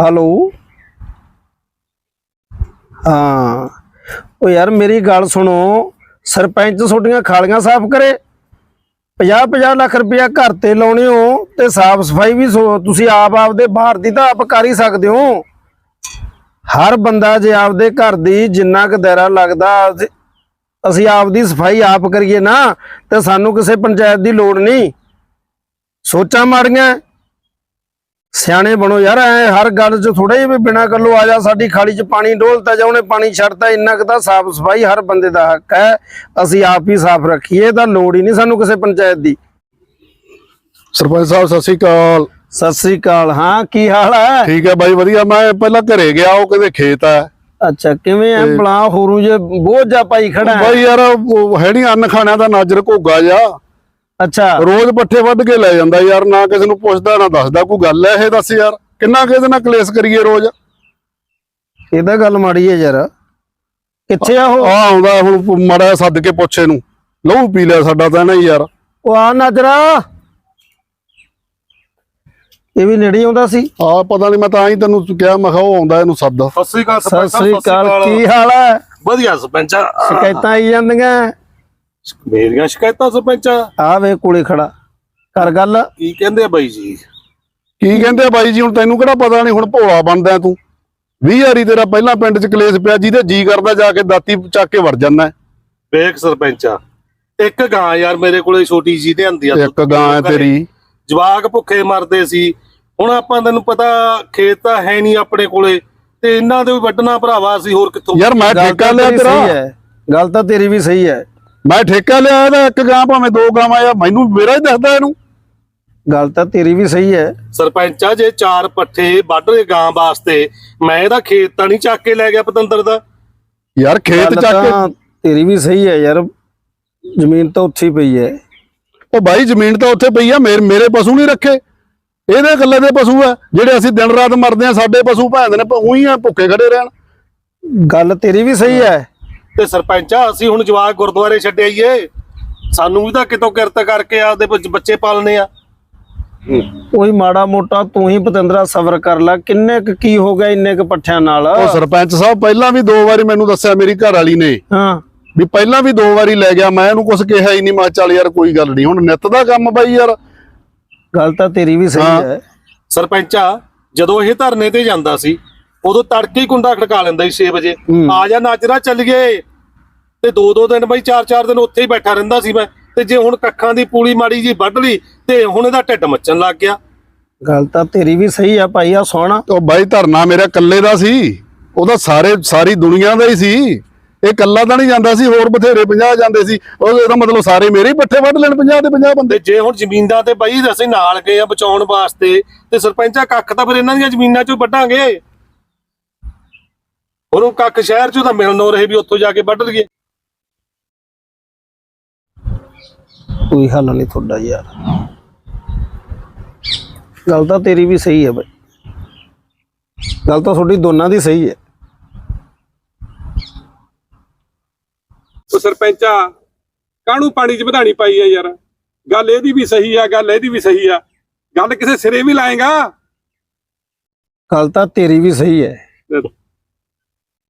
Hello. ਹਾਂ। ਉਹ ਯਾਰ ਮੇਰੀ ਗੱਲ ਸੁਣੋ, ਸਰਪੰਚ ਤੁਹਾਡੀਆਂ ਖਾਲੀਆਂ ਸਾਫ਼ ਕਰੇ। 50 50 ਲੱਖ ਰੁਪਇਆ ਘਰ ਤੇ ਲਾਉਣੇ ਹੋ ਤੇ ਸਾਫ਼ ਸਫ਼ਾਈ ਵੀ ਸੋ- ਤੁਸੀਂ ਆਪ ਆਪਦੇ ਬਾਹਰ ਦੀ ਤਾਂ ਆਪ ਕਰ ਹੀ ਸਕਦੇ ਹੋ। ਹਰ ਬੰਦਾ ਜੇ ਆਪਦੇ ਘਰ ਦੀ ਜਿੰਨਾ ਕੁ ਦਾਇਰਾ ਲੱਗਦਾ, ਅਸੀਂ- ਅਸੀਂ ਆਪਦੀ ਸਫ਼ਾਈ ਆਪ ਕਰੀਏ ਨਾ, ਤੇ ਸਾਨੂੰ ਕਿਸੇ ਪੰਚਾਇਤ ਦੀ ਲੋੜ ਨਹੀਂ। ਸੋਚਾਂ ਮਾੜੀਆਂ। ਸਿਆਣੇ ਬਣੋ ਯਾਰ ਐ ਹਰ ਗੱਲ 'ਚ ਥੋੜਾ ਜਿਹਾ ਵੀ ਬਿਨਾ ਗੱਲੋਂ ਆ ਜਾ ਸਾਡੀ ਖਾਲੀ 'ਚ ਪਾਣੀ ਡੋਲਤਾ ਜਾਂ ਉਹਨੇ ਪਾਣੀ ਛੱਡਤਾ ਇੰਨਾ ਕੁ ਤਾਂ ਸਾਫ਼ ਸਫ਼ਾਈ ਹਰ ਬੰਦੇ ਦਾ ਹੱਕ ਹੈ ਅਸੀਂ ਆਪ ਹੀ ਸਾਫ਼ ਰੱਖੀਏ ਤਾਂ ਲੋੜ ਹੀ ਨਹੀਂ ਸਾਨੂੰ ਕਿਸੇ ਪੰਚਾਇਤ ਦੀ। ਸਰਪੰਚ ਸਾਹਿਬ ਸਤਿ ਸ੍ਰੀ ਅਕਾਲ। ਸਤਿ ਸ੍ਰੀ ਅਕਾਲ ਹਾਂ ਕੀ ਹਾਲ ਹੈ? ਠੀਕ ਹੈ ਬਾਈ ਵਧੀਆ ਮੈਂ ਪਹਿਲਾਂ ਘਰੇ ਗਿਆ ਉਹ ਕਹਿੰਦੇ ਖੇਤ ਆ ਅੱਛਾ ਕਿਵੇਂ ਐ ਬਲਾ ਹੋਰੂ ਜੇ ਬੋਝ ਜਾ ਪਾਈ ਖੜਾ ਬਾਈ ਯਾਰ ਉਹ ਹੈ ਨਹੀਂ ਅੰਨ ਖਾਣਿਆਂ ਦਾ ਨਾਜਰ ਘੋਗਾ ਜਾ ਅੱਛਾ। ਰੋਜ਼ ਪੱਠੇ ਵੱਢ ਕੇ ਲੈ ਜਾਂਦਾ ਯਾਰ ਨਾ ਕਿਸੇ ਨੂੰ ਪੁੱਛਦਾ ਨਾ ਦੱਸਦਾ ਕੋਈ ਗੱਲ ਹੈ ਇਹ ਦੱਸ ਯਾਰ। ਕਿੰਨਾ ਕਿਸੇ ਨਾਲ ਕਲੇਸ਼ ਕਰੀਏ ਰੋਜ਼? ਇਹਦਾ ਗੱਲ ਮਾੜੀ ਹੈ ਯਾਰ। ਕਿੱਥੇ ਆ ਉਹ? ਆ ਆਉਂਦਾ ਹੁਣ ਮਾੜਾ ਸੱਦ ਕੇ ਪੁੱਛੇ ਨੂੰ। ਲਹੂ ਪੀ ਲਿਆ ਸਾਡਾ ਤਾਂ ਨਾ ਯਾਰ। ਉਹ ਆ ਨਜਰਾ। ਇਹ ਵੀ ਨੇੜੇ ਆਉਂਦਾ ਸੀ। ਆ ਪਤਾ ਨਹੀਂ ਮੈਂ ਤਾਂ ਹੀ ਤੈਨੂੰ ਕਿਹਾ ਮੈਂ ਕਿਹਾ ਉਹ ਆਉਂਦਾ ਇਹਨੂੰ ਸੱਦ। ਸਤਿ ਸ੍ਰੀ ਅਕਾਲ ਸਤਿ ਸ੍ਰੀ ਅਕਾਲ ਕੀ ਹਾਲ ਹੈ ਵਧੀਆ ਸਰਪੰਚ। ਸ਼ਿਕਾਇਤਾਂ ਆਈ ਜਾਂਦੀਆਂ। ਮੇਰੀਆਂ ਸ਼ਿਕਾਇਤਾਂ ਸਰਪੰਚ? ਆ ਵੇ ਕੋਲੇ ਖੜਾ। ਕਰ ਗੱਲ। ਕੀ ਕਹਿੰਦੇ ਆ ਬਾਈ ਜੀ? ਕੀ ਕਹਿੰਦੇ ਆ ਬਾਈ ਜੀ ਹੁਣ ਤੈਨੂੰ ਕਿਹੜਾ ਪਤਾ ਨਹੀਂ ਹੁਣ ਭੋਲਾ ਬਣਦਾ ਤੂੰ। 20 ਵਾਰੀ ਤੇਰਾ ਪਹਿਲਾਂ ਪਿੰਡ 'ਚ ਕਲੇਸ਼ ਪਿਆ ਜਿਹਦੇ ਜੀ ਕਰਦਾ ਜਾ ਕੇ ਦਾਤੀ ਚੱਕ ਕੇ ਵੜ ਜਾਂਦਾ ਵੇਖ ਸਰਪੰਚ ਇੱਕ ਗਾਂ ਯਾਰ ਮੇਰੇ ਕੋਲੇ ਛੋਟੀ ਜੀ ਦੇ ਆਂਦੀ ਆ। ਇੱਕ ਗਾਂ ਹੈ ਤੇਰੀ। ਜਵਾਕ ਭੁੱਖੇ ਮਰਦੇ ਸੀ। ਹੁਣ ਆਪਾਂ ਤੈਨੂੰ ਪਤਾ ਖੇਤ ਤਾਂ ਹੈ ਨਹੀਂ ਆਪਣੇ ਕੋਲੇ ਤੇ ਇਹਨਾਂ ਦੇ ਵੀ ਵੱਢਣਾ ਭਰਾਵਾ ਸੀ ਹੋਰ ਕਿੱਥੋਂ ਯਾਰ ਮੈਂ ਗੱਲ ਠੇਕਾ ਤਾਂ ਲਿਆ ਤੇਰੀ ਗੱਲ ਤਾਂ ਤੇਰੀ ਵੀ ਸਹੀ ਹੈ। ਮੈਂ ਠੇਕਾ ਲਿਆ ਇਹਦਾ ਇੱਕ ਗਾਂ ਭਾਵੇਂ ਦੋ ਗਾਵਾਂ ਆ ਮੈਨੂੰ ਮੇਰਾ ਹੀ ਦੱਸਦਾ ਇਹਨੂੰ। ਗੱਲ ਤਾਂ ਤੇਰੀ ਵੀ ਸਹੀ ਹੈ। ਸਰਪੰਚਾ ਜੇ ਚਾਰ ਪੱਠੇ ਵੱਢ ਰਹੇ ਗਾਂ ਵਾਸਤੇ ਮੈਂ ਇਹਦਾ ਖੇਤ ਤਾਂ ਨਹੀਂ ਚੱਕ ਕੇ ਲੈ ਗਿਆ ਪਤੰਦਰ ਦਾ। ਯਾਰ ਖੇਤ ਗੱਲ ਚੱਕ ਕੇ ਤਾਂ ਤੇਰੀ ਵੀ ਸਹੀ ਹੈ ਯਾਰ ਜ਼ਮੀਨ ਤਾਂ ਉੱਥੇ ਹੀ ਪਈ ਹੈ। ਉਹ ਬਾਈ ਜ਼ਮੀਨ ਤਾਂ ਉੱਥੇ ਪਈ ਆ ਮੇਰੇ ਮੇਰੇ ਪਸ਼ੂ ਨਹੀਂ ਰੱਖੇ। ਇਹਦੇ ਇਕੱਲੇ ਦੇ ਪਸ਼ੂ ਆ ਜਿਹੜੇ ਅਸੀਂ ਦਿਨ ਰਾਤ ਮਰਦੇ ਆ ਸਾਡੇ ਪਸ਼ੂ ਭਾਂਦੇ ਨੇ ਉਹੀ ਆ ਭੁੱਖੇ ਖੜੇ ਰਹਿਣ। ਗੱਲ ਤੇਰੀ ਵੀ ਸਹੀ ਹੈ। ਤੇ ਸਰਪੰਚਾ ਅਸੀਂ ਹੁਣ ਜਵਾਕ ਗੁਰਦੁਆਰੇ ਛੱਡ ਆਈਏ। ਸਾਨੂੰ ਵੀ ਤਾਂ ਕਿਤੋਂ ਕਿਰਤ ਕਰਕੇ ਆਪਦੇ ਬੱਚ- ਬੱਚੇ ਪਾਲਨੇ ਆ। ਉਹੀ ਮਾੜਾ ਮੋਟਾ ਤੂੰ ਹੀ ਪਤੰਦਰਾ ਸਬਰ ਕਰ ਲੈ ਕਿੰਨੇ ਕੁ ਕੀ ਹੋ ਗਿਆ ਇੰਨੇ ਕੁ ਪੱਠਿਆਂ ਨਾਲ? ਉਹ ਸਰਪੰਚ ਸਾਹਿਬ ਪਹਿਲਾਂ ਵੀ ਦੋ ਵਾਰੀ ਮੈਨੂੰ ਦੱਸਿਆ ਮੇਰੀ ਘਰ ਵਾਲੀ ਨੇ। ਹਾਂ। ਵੀ ਪਹਿਲਾਂ ਵੀ ਦੋ ਵਾਰੀ ਲੈ ਗਿਆ ਮੈਂ ਇਹਨੂੰ ਕੁਝ ਕਿਹਾ ਹੀ ਨਹੀਂ ਮੈਂ ਕਿਹਾ ਚੱਲ ਯਾਰ ਕੋਈ ਗੱਲ ਨਹੀਂ। ਹੁਣ ਨਿੱਤ ਦਾ ਕੰਮ ਬਾਈ ਯਾਰ। ਗੱਲ ਤਾਂ ਤੇਰੀ ਵੀ ਸਹੀ। ਹੈ। ਸਰਪੰਚਾ ਜਦੋਂ ਇਹ ਧਰਨੇ ਤੇ ਜਾਂਦਾ ਸੀ ਉਦੋਂ ਤੜਕੇ ਹੀ ਕੁੰਡਾ ਖੜਕਾ ਲੈਂਦਾ ਸੀ 6 ਵਜੇ। ਆ ਜਾ ਨਾਜਰਾ ਚੱਲ ਗਏ। ਤੇ ਦੋ ਦੋ ਦਿਨ ਬਈ ਚਾਰ ਚਾਰ ਦਿਨ ਉੱਥੇ ਹੀ ਬੈਠਾ ਰਹਿੰਦਾ ਸੀ ਮੈਂ। ਤੇ ਜੇ ਹੁਣ ਕੱਖਾਂ ਦੀ ਪੂਲੀ ਮਾੜੀ ਜੀ ਵੱਢ ਲਈ ਤੇ ਹੁਣ ਇਹਦਾ ਢਿੱਡ ਮੱਚਣ ਲੱਗ ਗਿਆ। ਗੱਲ ਤਾਂ ਤੇਰੀ ਵੀ ਸਹੀ ਆ ਭਾਈ ਆ ਸੋਹਣਾ। ਉਹ ਬਾਈ ਧਰਨਾ ਮੇਰਾ ਇਕੱਲੇ ਦਾ ਸੀ। ਉਹਦਾ ਸਾਰੇ ਸਾਰੀ ਦੁਨੀਆ ਦਾ ਹੀ ਸੀ। ਇਹ ਇਕੱਲਾ ਤਾਂ ਨਹੀਂ ਜਾਂਦਾ ਸੀ ਹੋਰ ਬਥੇਰੇ 50 ਜਾਂਦੇ ਸੀ। ਉਹ ਇਹਦਾ ਮਤਲਬ ਸਾਰੇ ਮੇਰੇ ਹੀ ਪੱਠੇ ਵੱਢ ਲੈਣ 50 ਦੇ 50 ਬੰਦੇ। ਤੇ ਜੇ ਹੁਣ ਜ਼ਮੀਨਾਂ ਤੇ ਬਈ ਅਸੀਂ ਨਾਲ ਗਏ ਆ ਬਚਾਉਣ ਵਾਸਤੇ ਤੇ ਸਰਪੰਚਾ ਕੱਖ ਤਾਂ ਫਿਰ ਇਹਨਾਂ ਦੀਆਂ ਜ਼ਮੀਨਾਂ ਚੋਂ ਵੱਢਾਂਗੇ। ਉਹਨੂੰ ਕੱਖ ਸ਼ਹਿਰ ਚੋਂ ਤਾਂ ਮਿਲਣੋਂ ਰਹੇ ਵੀ ਉੱਥੋਂ ਜਾ ਕੇ ਵੱਢ ਲਈਏ ਕੋਈ ਹੱਲ ਨਹੀਂ ਤੁਹਾਡਾ ਯਾਰ। ਗੱਲ ਤਾਂ ਤੇਰੀ ਵੀ ਸਹੀ ਹੈ ਭਾਈ ਗੱਲ ਤਾਂ ਤੁਹਾਡੀ ਦੋਨਾਂ ਦੀ ਸਹੀ ਹੈ। ਉਹ ਸਰਪੰਚਾ ਕਾਹਨੂੰ ਪਾਣੀ 'ਚ ਵਧਾਣੀ ਪਾਈ ਆ ਯਾਰ? ਗੱਲ ਇਹਦੀ ਵੀ ਸਹੀ ਆ ਗੱਲ ਇਹਦੀ ਵੀ ਸਹੀ ਆ। ਗੱਲ ਕਿਸੇ ਸਿਰੇ ਵੀ ਲਾਏਗਾ? ਗੱਲ ਤਾਂ ਤੇਰੀ ਵੀ ਸਹੀ ਹੈ।